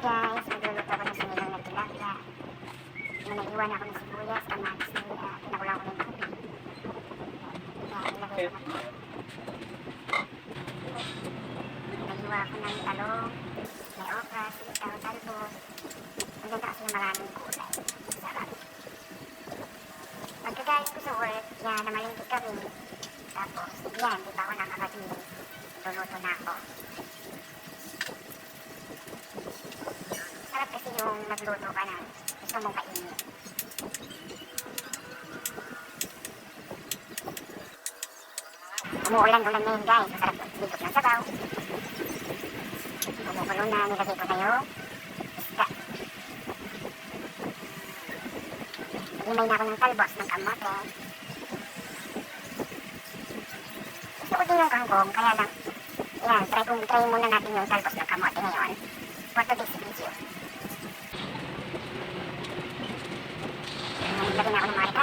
guys, magluluto ako ng sinigang na tilapia. May nag-iwan ako ng sibuyas, kamatis, nila, pinakulang ko ng tubig. Kaya ilagay ko na. Nag-iwa ako ng talong, may okra, sitaw, talbos. Ang ganda kasi ng maraming kulay. Sarap. Pagkagaling ko sa work, yan, namalingkit kami. Tapos, yan, di pa ako nakakatingin. Luluto na ako. Sarap kasi yung nagluto ka na gusto mong kainin. Umuulan-ulan na yun guys. Masarap dito ng sabaw. Kumukulo na, nilagay ko na yung isda. Himay na ako ng talbos ng kamote. Gusto ko din yung kangkong, kaya lang, yan, try, kong, try muna natin yung talbos ng kamote ngayon.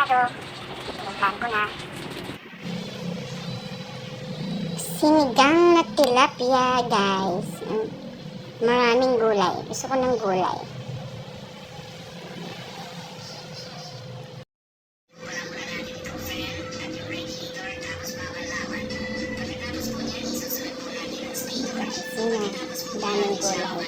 Ako. Pinaglaan ko na. Sinigang na tilapia, guys. Maraming gulay. Gusto ko ng gulay. Sino? Daming gulay.